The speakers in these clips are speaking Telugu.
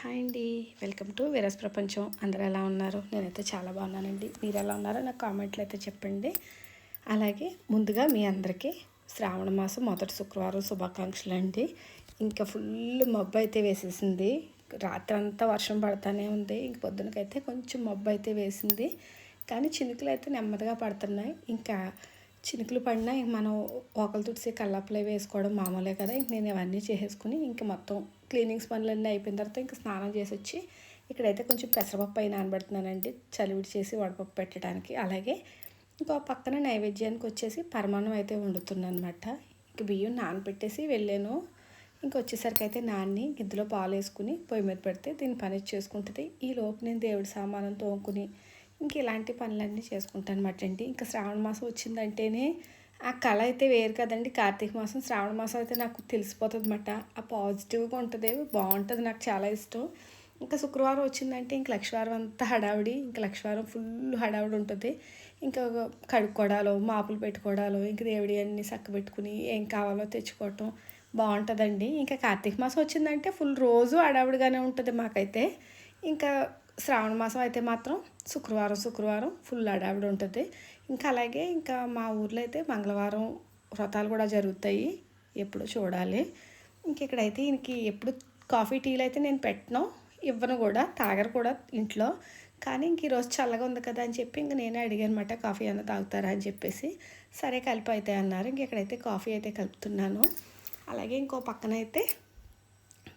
హాయ్ అండి. వెల్కమ్ టు వీరస్ ప్రపంచం. అందరూ ఎలా ఉన్నారు? నేనైతే చాలా బాగున్నానండి. మీరు ఎలా ఉన్నారో నాకు కామెంట్లు అయితే చెప్పండి. అలాగే ముందుగా మీ అందరికీ శ్రావణ మాసం మొదటి శుక్రవారం శుభాకాంక్షలు అండి. ఇంకా ఫుల్ మబ్బు అయితే వేసేసింది. రాత్రి అంతా వర్షం పడతానే ఉంది. ఇంక పొద్దునకైతే కొంచెం మబ్బు అయితే వేసింది. కానీ చినుకులు అయితే నెమ్మదిగా పడుతున్నాయి. ఇంకా చినుకులు పడినా ఇంక మనం ఒకలు తుడిసి కల్లాపులే వేసుకోవడం మామూలే కదా. ఇంక నేను ఇవన్నీ చేసేసుకుని ఇంక మొత్తం క్లీనింగ్స్ పనులన్నీ అయిపోయిన తర్వాత ఇంకా స్నానం చేసి వచ్చి ఇక్కడైతే కొంచెం పెసరపప్పు అయినా నానబెడుతున్నానండి. చలివిడి చేసి వడపప్పు పెట్టడానికి. అలాగే ఇంకో పక్కన నైవేద్యానికి వచ్చేసి పరమాన్నం అయితే వండుతున్నాను అనమాట ఇంక బియ్యం నానబెట్టేసి వెళ్ళాను. ఇంక వచ్చేసరికి అయితే నాన్ని గిద్దలో పాలు వేసుకుని పొయ్యి మీద పెడితే దీన్ని పని చేసుకుంటుంది. ఈ లోపు నేను దేవుడి సామానం తోముకుని ఇంక ఇలాంటి పనులన్నీ చేసుకుంటాను అనమాట అండి. ఇంకా శ్రావణ మాసం వచ్చిందంటేనే ఆ కళ అయితే వేరు కదండి. కార్తీక మాసం శ్రావణ మాసం అయితే నాకు తెలిసిపోతుంది అనమాట ఆ పాజిటివ్గా ఉంటుంది బాగుంటుంది నాకు చాలా ఇష్టం. ఇంకా శుక్రవారం వచ్చిందంటే ఇంక లక్షవారం అంతా హడావిడి ఇంకా లక్షవారం ఫుల్ హడావిడి ఉంటుంది. ఇంకా కడుక్కోవడాలు మాపులు పెట్టుకోవడాలు ఇంక దేవుడి అన్ని చక్క పెట్టుకుని ఏం కావాలో తెచ్చుకోవటం బాగుంటుందండి. ఇంకా కార్తీక మాసం వచ్చిందంటే ఫుల్ రోజు హడావిడిగానే ఉంటుంది మాకైతే. ఇంకా శ్రావణ మాసం అయితే మాత్రం శుక్రవారం శుక్రవారం ఫుల్ అడావిడ ఉంటుంది. ఇంకా అలాగే ఇంకా మా ఊర్లో అయితే మంగళవారం వ్రతాలు కూడా జరుగుతాయి. ఎప్పుడు చూడాలి. ఇంక ఇక్కడైతే ఈయనకి ఎప్పుడు కాఫీ టీలు అయితే నేను పెట్టను. ఇవ్వను కూడా తాగరు కూడా ఇంట్లో. కానీ ఇంక ఈరోజు చల్లగా ఉంది కదా అని చెప్పి ఇంక నేనే అడిగానమాట కాఫీ అన్న తాగుతారా? అని చెప్పేసి. సరే కలిపి అయితే అన్నారు. ఇంక ఇక్కడైతే కాఫీ అయితే కలుపుతున్నాను. అలాగే ఇంకో పక్కన అయితే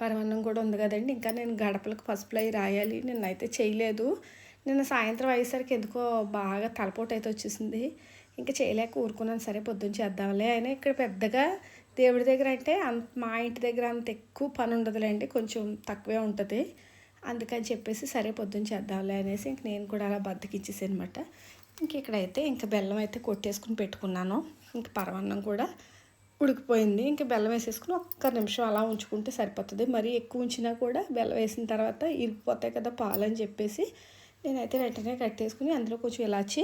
పరమాన్నం కూడా ఉంది కదండి. ఇంకా నేను గడపలకు పసుపులు అవి రాయాలి. నిన్నైతే చేయలేదు. నిన్న సాయంత్రం అయ్యేసరికి ఎందుకో బాగా తలపోటు అయితే వచ్చేసింది. ఇంకా చేయలేక ఊరుకున్నాను. సరే పొద్దున్న చేద్దాంలే అయినా ఇక్కడ పెద్దగా దేవుడి దగ్గర అంటే అంత మా ఇంటి దగ్గర అంత ఎక్కువ పని ఉండదులేండి. కొంచెం తక్కువే ఉంటుంది. అందుకని చెప్పేసి సరే పొద్దున్న చేద్దాంలే అనేసి ఇంక నేను కూడా అలా బద్దకిచ్చేసి అనమాట ఇంక ఇక్కడైతే ఇంకా బెల్లం అయితే కొట్టేసుకుని పెట్టుకున్నాను. ఇంక పరమాన్నం కూడా ఉడికిపోయింది. ఇంకా బెల్లం వేసేసుకుని ఒక్క నిమిషం అలా ఉంచుకుంటే సరిపోతుంది. మరీ ఎక్కువ ఉంచినా కూడా బెల్లం వేసిన తర్వాత ఇరిగిపోతాయి కదా పాలు అని చెప్పేసి నేనైతే వెంటనే కట్టేసుకుని అందులో కొంచెం ఇలాచి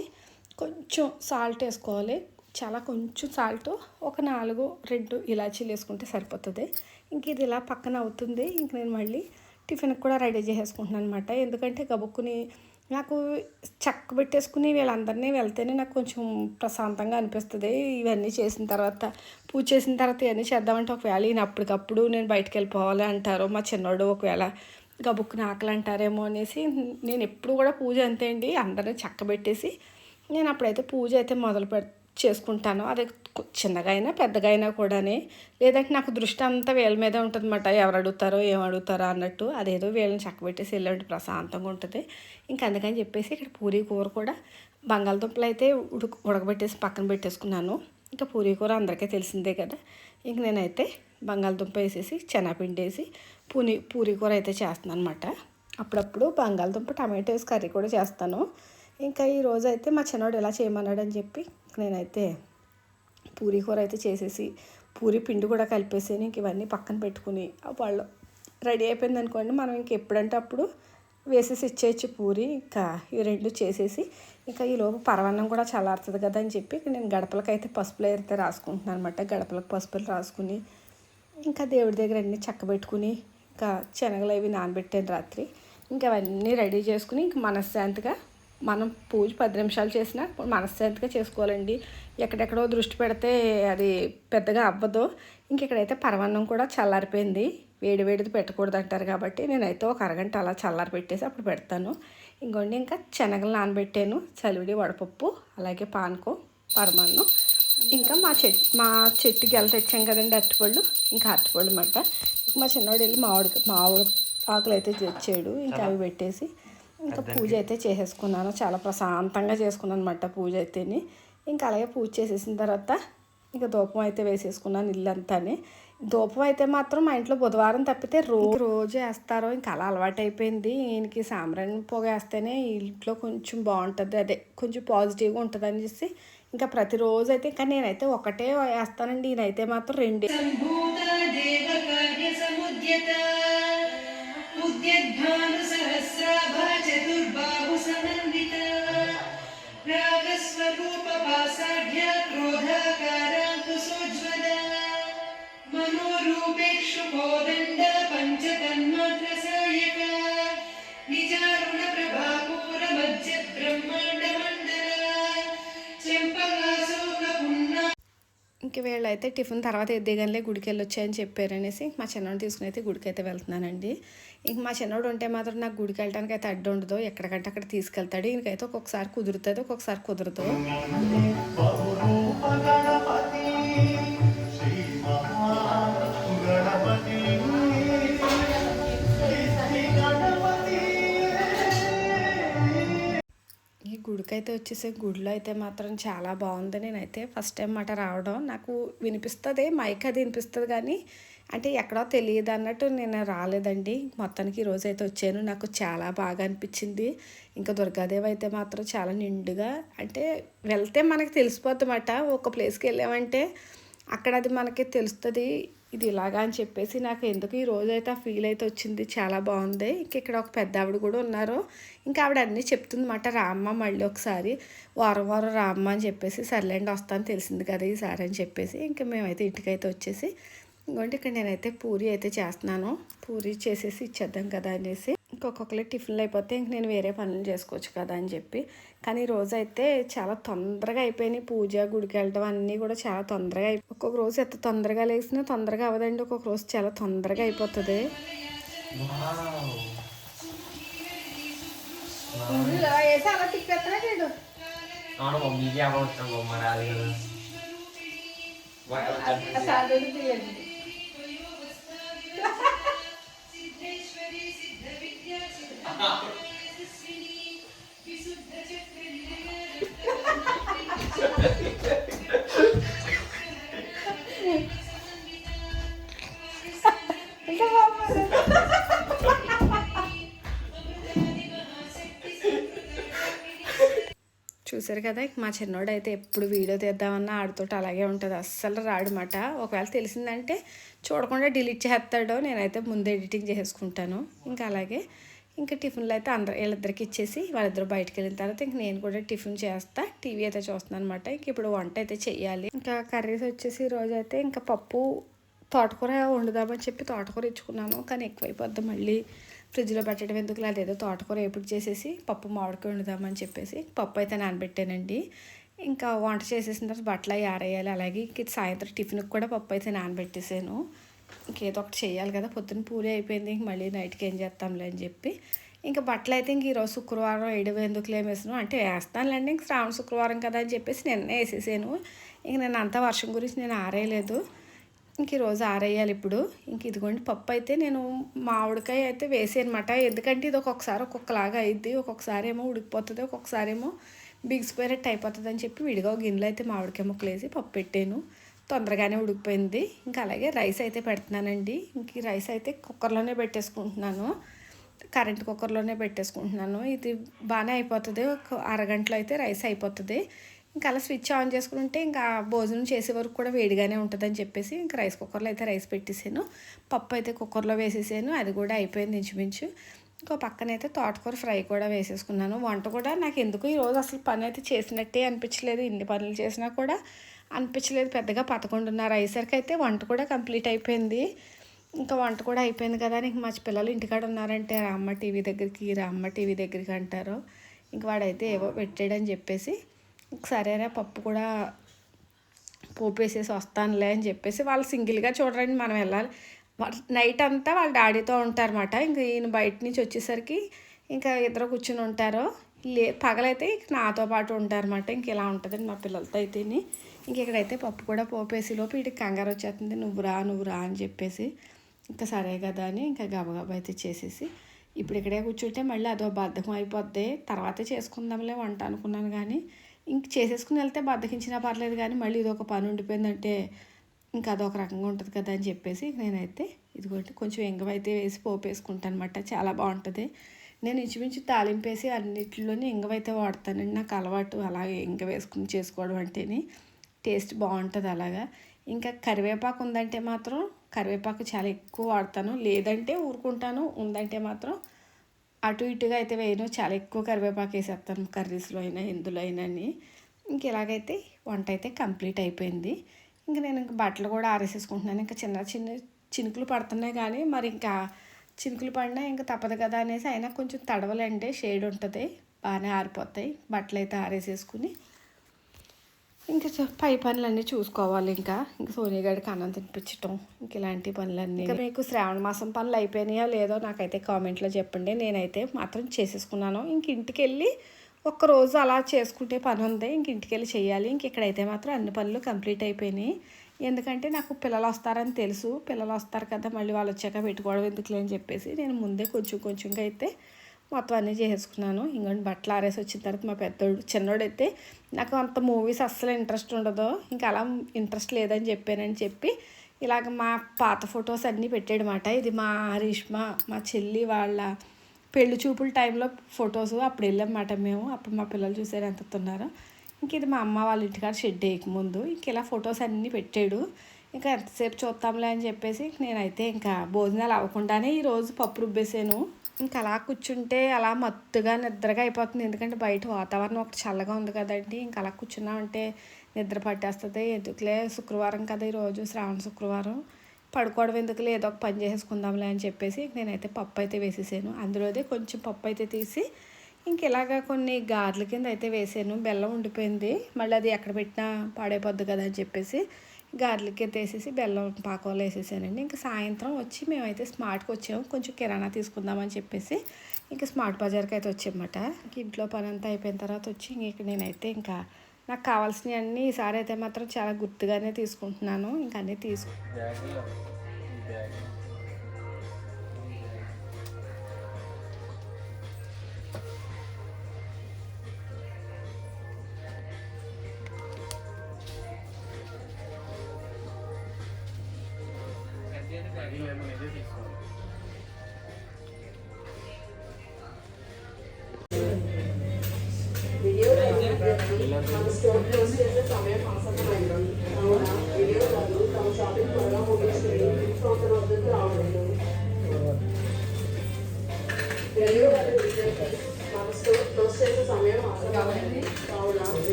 కొంచెం సాల్ట్ వేసుకోవాలి. చాలా కొంచెం సాల్ట్ ఒక నాలుగు రెండు ఇలాచీలు వేసుకుంటే సరిపోతుంది. ఇంక ఇది ఇలా పక్కన అవుతుంది. ఇంక నేను మళ్ళీ టిఫిన్కి కూడా రెడీ చేసేసుకుంటున్నాను అనమాట ఎందుకంటే గబుక్కుని నాకు చక్క పెట్టేసుకుని వీళ్ళందరినీ వెళ్తేనే నాకు కొంచెం ప్రశాంతంగా అనిపిస్తుంది. ఇవన్నీ చేసిన తర్వాత పూజ చేసిన తర్వాత ఇవన్నీ చేద్దామంటే ఒకవేళ ఈయన అప్పటికప్పుడు నేను బయటకు వెళ్ళిపోవాలి అంటారు మా చిన్నోడు ఒకవేళ గబుక్కుని ఆకలి అంటారేమో అనేసి నేను ఎప్పుడు కూడా పూజ అంతే అండి. అందరినీ చక్కబెట్టేసి నేను అప్పుడైతే పూజ అయితే మొదలు పె చేసుకుంటాను. అది చిన్నగా అయినా పెద్దగా అయినా కూడానే. లేదంటే నాకు దృష్టి అంతా వీళ్ళ మీదే ఉంటుందన్నమాట. ఎవరు అడుగుతారో ఏం అడుగుతారో అన్నట్టు. అదేదో వీళ్ళని చక్కబెట్టేసి వెళ్ళండి ప్రశాంతంగా ఉంటుంది. ఇంకా అందుకని చెప్పేసి ఇక్కడ పూరీ కూర కూడా బంగాళదుంపలు అయితే ఉడక ఉడకబెట్టేసి పక్కన పెట్టేసుకున్నాను. ఇంకా పూరీ కూర అందరికీ తెలిసిందే కదా. ఇంక నేనైతే బంగాళదుంప వేసేసి శనగపిండి వేసి పూని పూరి కూర అయితే చేస్తున్నాను అనమాట అప్పుడప్పుడు బంగాళదుంప టమాటోస్ కర్రీ కూడా చేస్తాను. ఇంకా ఈరోజు అయితే మా చిన్నవాడు ఎలా చేయమన్నాడు అని చెప్పి నేనైతే పూరి కూర అయితే చేసేసి పూరి పిండి కూడా కలిపేసి ఇంక ఇవన్నీ పక్కన పెట్టుకుని వాళ్ళు రెడీ అయిపోయింది అనుకోండి మనం ఇంక ఎప్పుడంటే అప్పుడు వేసేసి ఇచ్చేయచ్చు పూరి. ఇంకా ఈ రెండు చేసేసి ఇంకా ఈ లోపు పరవన్నం కూడా చల్లారుతుంది కదా అని చెప్పి నేను గడపలకు అయితే పసుపులు అయితే రాసుకుంటున్నాను అనమాట గడపలకు పసుపులు రాసుకుని ఇంకా దేవుడి దగ్గర అన్నీ చక్కబెట్టుకుని ఇంకా శనగలు అవి నానబెట్టాను రాత్రి. ఇంకా అవన్నీ రెడీ చేసుకుని ఇంకా మనశ్శాంతిగా మనం పూజ పది నిమిషాలు చేసినా మనశ్శాంతిగా చేసుకోవాలండి. ఎక్కడెక్కడో దృష్టి పెడితే అది పెద్దగా అవ్వదు. ఇంక ఇక్కడైతే పరమాన్నం కూడా చల్లారిపోయింది. వేడి వేడిది పెట్టకూడదు అంటారు కాబట్టి నేనైతే ఒక అరగంట అలా చల్లారి పెట్టేసి అప్పుడు పెడతాను. ఇంకోండి ఇంకా శనగలు నానబెట్టాను. చలివిడి వడపప్పు అలాగే పానకం పరమాన్నం. ఇంకా మా చెట్టు మా చెట్టుకి వెళ్ళి తెచ్చాం కదండి అరటిపళ్ళు? ఇంకా అరటిపళ్ళు మాట మా చిన్నవాడు వెళ్ళి మామిడి మామిడి ఆకులు అయితే తెచ్చాడు. ఇంకా అవి పెట్టేసి ఇంకా పూజ అయితే చేసేసుకున్నాను. చాలా ప్రశాంతంగా చేసుకున్నాను అనమాట పూజ అయితేని. ఇంకా అలాగే పూజ చేసేసిన తర్వాత ఇంకా ధూపం అయితే వేసేసుకున్నాను ఇల్లంతాని. ధూపం అయితే మాత్రం మా ఇంట్లో బుధవారం తప్పితే రోజు రోజు వేస్తారు ఇంకా అలా అలవాటు అయిపోయింది ఈయనకి సాంబ్రాణి పొగ వేస్తేనే ఇంట్లో కొంచెం బాగుంటుంది. అదే కొంచెం పాజిటివ్గా ఉంటుంది అని చెప్పి ఇంకా ప్రతిరోజు అయితే ఇంకా నేనైతే ఒకటే వేస్తానండి. నేనైతే మాత్రం రెండే. చతుర్బాహు సమన్విత రాగస్వరూప అయితే టిఫిన్ తర్వాత ఎద్దేగానే గుడికి వెళ్ళొచ్చాయని చెప్పారనేసి మా చిన్నోడు తీసుకుని అయితే గుడికి అయితే వెళ్తున్నానండి. ఇంక మా చిన్నోడు ఉంటే మాత్రం నాకు గుడికి వెళ్ళడానికి అయితే అడ్డు ఉండదు. ఎక్కడికంటే అక్కడ తీసుకెళ్తాడు. ఇంకైతే ఒక్కొక్కసారి కుదురుతుంది ఒక్కొక్కసారి కుదరదు. ఈ వచ్చేసి అయితే వచ్చేసే గుడిలో అయితే మాత్రం చాలా బాగుంది. నేనైతే ఫస్ట్ టైం మాట రావడం. నాకు వినిపిస్తుంది మైక్ అది వినిపిస్తుంది కానీ అంటే ఎక్కడో తెలియదు అన్నట్టు నేను రాలేదండి. మొత్తానికి ఈరోజు అయితే వచ్చాను. నాకు చాలా బాగా అనిపించింది. ఇంకా దుర్గాదేవి అయితే మాత్రం చాలా నిండుగా అంటే వెళ్తే మనకి తెలిసిపోతుందన్నమాట ఒక ప్లేస్కి వెళ్ళామంటే అక్కడ అది మనకి తెలుస్తుంది. ఇది ఇలాగా అని చెప్పేసి నాకు ఎందుకు ఈ రోజు అయితే ఆ ఫీల్ అయితే వచ్చింది? చాలా బాగుంది. ఇంక ఇక్కడ ఒక పెద్ద ఆవిడ కూడా ఉన్నారు. ఇంకా ఆవిడ అన్నీ చెప్తుందన్నమాట రామ్మ మళ్ళీ ఒకసారి. వారం వారం రామ్మ అని చెప్పేసి సర్లేండి వస్తాను. తెలిసింది కదా ఈసారి అని చెప్పేసి ఇంకా మేమైతే ఇంటికైతే వచ్చేసి ఇంకోటి ఇక్కడ నేనైతే పూరి అయితే చేస్తున్నాను. పూరి చేసేసి ఇచ్చేద్దాం కదా అనేసి ఇంకొకరు టిఫిన్లు అయిపోతే ఇంక నేను వేరే పనులు చేసుకోవచ్చు కదా అని చెప్పి. కానీ ఈ రోజు అయితే చాలా తొందరగా అయిపోయినాయి. పూజ గుడికి వెళ్ళడం అన్నీ కూడా చాలా తొందరగా అయిపో ఒక్కొక్క రోజు ఎంత తొందరగా లేసినా తొందరగా అవ్వదండి. ఒక్కొక్క రోజు చాలా తొందరగా అయిపోతుంది. చూసారు కదా మా చిన్నోడు అయితే ఎప్పుడు వీడియో తీద్దామన్నా ఆడితోటి అలాగే ఉంటుంది. అస్సలు రాడమాట. ఒకవేళ తెలిసిందంటే చూడకుండా డిలీట్ చేస్తాడో నేనైతే ముందు ఎడిటింగ్ చేసుకుంటాను ఇంకా అలాగే ఇంకా టిఫిన్లు అయితే అందరు వీళ్ళిద్దరికి ఇచ్చేసి వాళ్ళిద్దరు బయటకు వెళ్ళిన తర్వాత ఇంక నేను కూడా టిఫిన్ చేస్తా. టీవీ అయితే చూస్తున్నాను అనమాట ఇంక ఇప్పుడు వంట అయితే చెయ్యాలి. ఇంకా కర్రీస్ వచ్చేసి ఈ అయితే ఇంకా పప్పు తోటకూర వండుదామని చెప్పి తోటకూర ఇచ్చుకున్నాను కానీ ఎక్కువైపోద్ది మళ్ళీ. ఫ్రిడ్జ్లో పెట్టడం ఎందుకు లేదేదో తోటకూర ఎప్పుడు చేసేసి పప్పు మామిడికాయ వండుదామని చెప్పేసి పప్పు అయితే నానబెట్టానండి. ఇంకా వంట చేసేసిన తర్వాత బట్టలు ఆరేయాలి. అలాగే ఇంక సాయంత్రం టిఫిన్కి కూడా పప్పు అయితే నానబెట్టేసాను. ఇంకేదో ఒకటి చేయాలి కదా పొద్దున్న పూరి అయిపోయింది ఇంక మళ్ళీ నైట్కి ఏం చేస్తాంలే అని చెప్పి. ఇంకా బట్టలు అయితే ఇంక ఈరోజు శుక్రవారం ఏడవ ఎందుకు వేసాను అంటే వేస్తానులేండి ఇంక శ్రావణ శుక్రవారం కదా అని చెప్పేసి నిన్నే వేసేసాను. ఇంక నేను అంత వర్షం గురించి నేను ఆరేయలేదు. ఇంక ఈరోజు ఆరేయాలి ఇప్పుడు. ఇంక ఇదిగోండి పప్పు అయితే నేను మామిడికాయ అయితే వేసేయనమాట. ఎందుకంటే ఇది ఒక్కొక్కసారి ఒక్కొక్కలాగా అయింది ఒక్కొక్కసారి ఏమో ఉడికిపోతుంది ఒక్కొక్కసారి ఏమో బిగిసిపోయినట్టు అయిపోతుంది అని చెప్పి విడిగా గిన్నెలో అయితే మామిడికాయ ముక్కలు వేసి పప్పు పెట్టాను. తొందరగానే ఉడికిపోయింది. ఇంకా అలాగే రైస్ అయితే పెడుతున్నానండి. ఇంక ఈ రైస్ అయితే కుక్కర్లోనే పెట్టేసుకుంటున్నాను. కరెంట్ కుక్కర్లోనే పెట్టేసుకుంటున్నాను. ఇది బాగానే అయిపోతుంది. ఒక అరగంటలో అయితే రైస్ అయిపోతుంది. ఇంకా అలా స్విచ్ ఆన్ చేసుకుంటే ఇంకా భోజనం చేసే వరకు కూడా వేడిగానే ఉంటుందని చెప్పేసి ఇంకా రైస్ కుక్కర్లో అయితే రైస్ పెట్టేసాను. పప్పు అయితే కుక్కర్లో వేసేసాను. అది కూడా అయిపోయింది ఇంచుమించు. ఇంకో పక్కనైతే తోటకూర ఫ్రై కూడా వేసేసుకున్నాను. వంట కూడా నాకు ఎందుకు ఈరోజు అసలు పని అయితే చేసినట్టే అనిపించలేదు. ఇన్ని పనులు చేసినా కూడా అనిపించలేదు పెద్దగా పదకొండున్నర అయ్యేసరికి అయితే వంట కూడా కంప్లీట్ అయిపోయింది. ఇంకా వంట కూడా అయిపోయింది కదా నీకు మా పిల్లలు ఇంటికాడ ఉన్నారంటే రామ్మ టీవీ దగ్గరికి రామ్మ టీవీ దగ్గరికి అంటారు. ఇంక వాడైతే ఏవో పెట్టాడని చెప్పేసి సరేరా పప్పు కూడా పోపు వేసేసి వస్తానులే అని చెప్పేసి వాళ్ళు సింగిల్గా చూడరండి మనం వెళ్ళాలి. నైట్ అంతా వాళ్ళ డాడీతో ఉంటారన్నమాట. ఇంక ఈయన బయట నుంచి వచ్చేసరికి ఇంకా ఇద్దరు కూర్చుని ఉంటారు. లే పగలైతే ఇంక నాతో పాటు ఉంటారన్నమాట. ఇంక ఇలా ఉంటుందండి మా పిల్లలతో అయితే ఇంక ఇక్కడైతే పప్పు కూడా పోపేసి లోపు వీటికి కంగారు వచ్చేస్తుంది. నువ్వు రా నువ్వు రా అని చెప్పేసి ఇంకా సరే కదా అని ఇంకా గబగబా అయితే చేసేసి ఇప్పుడు ఇక్కడే కూర్చుంటే మళ్ళీ అదో బద్ధకం అయిపోద్ది. తర్వాతే చేసుకుందాంలే వంట అనుకున్నాను కానీ ఇంక చేసేసుకుని వెళ్తే బద్దకించినా పర్లేదు కానీ మళ్ళీ ఇది ఒక పని ఉండిపోయిందంటే ఇంకా అదొక రకంగా ఉంటుంది కదా అని చెప్పేసి నేనైతే ఇదిగోటి కొంచెం ఎంగవ అయితే వేసి పోపు వేసుకుంటాను అనమాట చాలా బాగుంటుంది. నేను ఇంచుమించు తాలింపేసి అన్నిటిలోనే ఎంగవ అయితే వాడతానండి. నాకు అలవాటు అలాగే ఎంగ వేసుకుని చేసుకోవడం అంటేనే. టేస్ట్ బాగుంటుంది అలాగా. ఇంకా కరివేపాకు ఉందంటే మాత్రం కరివేపాకు చాలా ఎక్కువ వాడతాను. లేదంటే ఊరుకుంటాను ఉందంటే మాత్రం అటు ఇటుగా అయితే వేయను. చాలా ఎక్కువ కరివేపాకు వేసేస్తాను కర్రీస్లో అయినా ఎందులో అయినా అని. ఇంక ఇలాగైతే వంట అయితే కంప్లీట్ అయిపోయింది. ఇంక నేను ఇంక బట్టలు కూడా ఆరేసేసుకుంటున్నాను. ఇంకా చిన్న చిన్న చినుకులు పడుతున్నాయి కానీ మరి ఇంకా చినుకులు పడినా ఇంకా తప్పదు కదా అనేసి అయినా కొంచెం తడవలంటే షేడ్ ఉంటుంది. బాగానే ఆరిపోతాయి. బట్టలు అయితే ఆరేసేసుకుని ఇంకా పై పనులన్నీ చూసుకోవాలి ఇంకా. ఇంకా సోనియా గడికి అన్నం తినిపించటం ఇంక ఇలాంటి పనులన్నీ. ఇంకా మీకు శ్రావణ మాసం పనులు అయిపోయినాయో లేదో నాకైతే కామెంట్లో చెప్పండి. నేనైతే మాత్రం చేసేసుకున్నాను. ఇంక ఇంటికి వెళ్ళి ఒక్క రోజు అలా చేసుకుంటే పని ఉంది. ఇంక ఇంటికి వెళ్ళి చేయాలి. ఇంక ఇక్కడైతే మాత్రం అన్ని పనులు కంప్లీట్ అయిపోయినాయి. ఎందుకంటే నాకు పిల్లలు వస్తారని తెలుసు. పిల్లలు వస్తారు కదా మళ్ళీ వాళ్ళు వచ్చాక పెట్టుకోవడం ఎందుకులే అని చెప్పేసి నేను ముందే కొంచెం కొంచెంగా అయితే మొత్తం అన్నీ చేసుకున్నాను ఇంకొంటి బట్టలు ఆరేసి వచ్చిన తర్వాత మా పెద్దోడు చిన్నోడైతే నాకు అంత మూవీస్ అస్సలు ఇంట్రెస్ట్ ఉండదు. ఇంకా అలా ఇంట్రెస్ట్ లేదని చెప్పానని చెప్పి ఇలాగ మా పాత ఫొటోస్ అన్నీ పెట్టాడనమాట ఇది మా హరీష్మ మా చెల్లి వాళ్ళ పెళ్ళి చూపుల టైంలో ఫొటోస్ అప్పుడు వెళ్ళామన్నమాట మేము. అప్పుడు మా పిల్లలు చూసారు ఎంత ఉన్నారో ఇంక ఇది మా అమ్మ వాళ్ళ ఇంటికాడ షెడ్ వేయకముందు ఇంక ఇలా ఫొటోస్ అన్నీ పెట్టాడు. ఇంకా ఎంతసేపు చూస్తాంలే అని చెప్పేసి నేనైతే ఇంకా భోజనాలు అవ్వకుండానే ఈరోజు పప్పు రుబ్బేసాను. ఇంకా అలా కూర్చుంటే అలా మత్తుగా నిద్రగా అయిపోతుంది. ఎందుకంటే బయట వాతావరణం ఒకటి చల్లగా ఉంది కదండి. ఇంకా అలా కూర్చున్నామంటే నిద్ర పట్టేస్తుంది. ఎందుకులే? శుక్రవారం కదా ఈరోజు శ్రావణ శుక్రవారం. పడుకోవడం ఎందుకులే? ఏదో ఒక పని చేసుకుందాంలే అని చెప్పేసి నేనైతే పప్పు అయితే వేసేసాను. అందులోదే కొంచెం పప్పు అయితే తీసి ఇంక ఇలాగా కొన్ని గార్ల కింద అయితే వేసాను. బెల్లం ఉండిపోయింది. మళ్ళీ అది ఎక్కడ పెట్టినా పాడైపోద్ది కదా అని చెప్పేసి గార్లిక్ అయితే వేసేసి బెల్లం పాకంలో వేసేసానండి. ఇంకా సాయంత్రం వచ్చి మేమైతే స్మార్ట్కి వచ్చాము. కొంచెం కిరాణా తీసుకుందామని చెప్పేసి ఇంకా స్మార్ట్ బజార్కి అయితే వచ్చామన్నమాట. ఇంట్లో పని అంతా అయిపోయిన తర్వాత వచ్చి ఇంక ఇక్కడ నేనైతే ఇంకా నాకు కావాల్సినవన్నీ ఈసారి అయితే మాత్రం చాలా గుర్తుగానే తీసుకుంటున్నాను. ఇంకా అన్నీ తీసుకు బ్యాగ్లో ఈ బ్యాగ్ అది మేము ఇదే తీసుకోవాలి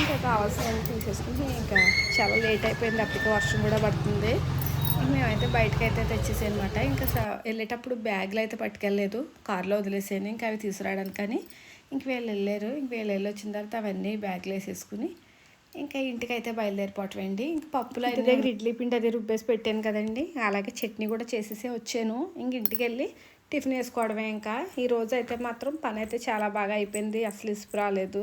ఇంకా కావాల్సినవి తీసేసుకుని ఇంకా చాలా లేట్ అయిపోయింది. అప్పటికి వర్షం కూడా పడుతుంది. మేమైతే బయటకు అయితే తెచ్చేసాను అనమాట ఇంకా వెళ్ళేటప్పుడు బ్యాగులు అయితే పట్టుకెళ్ళలేదు. కార్లో వదిలేసాను ఇంకా అవి తీసుకురావడానికి కానీ ఇంక వీళ్ళు వెళ్ళారు. ఇంక వీళ్ళు వెళ్ళి వచ్చిన తర్వాత అవన్నీ బ్యాగ్లో వేసేసుకుని ఇంకా ఇంటికి అయితే బయలుదేరిపోవటం అండి ఇంక పప్పులు అయితే దగ్గర ఇడ్లీ పిండి అది రుబ్బేసి పెట్టాను కదండి. అలాగే చట్నీ కూడా చేసేసి వచ్చాను. ఇంక ఇంటికి వెళ్ళి టిఫిన్ వేసుకోవడమే ఇంకా. ఈ రోజు అయితే మాత్రం పని అయితే చాలా బాగా అయిపోయింది. అసలు ఇసుపు రాలేదు.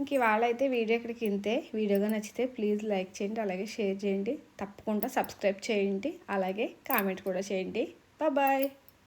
ఇంక ఇవాళ అయితే వీడియో ఇక్కడికి ఇంతే. వీడియోగా నచ్చితే ప్లీజ్ లైక్ చేయండి అలాగే షేర్ చేయండి. తప్పకుండా సబ్స్క్రైబ్ చేయండి అలాగే కామెంట్ కూడా చేయండి. బాయ్.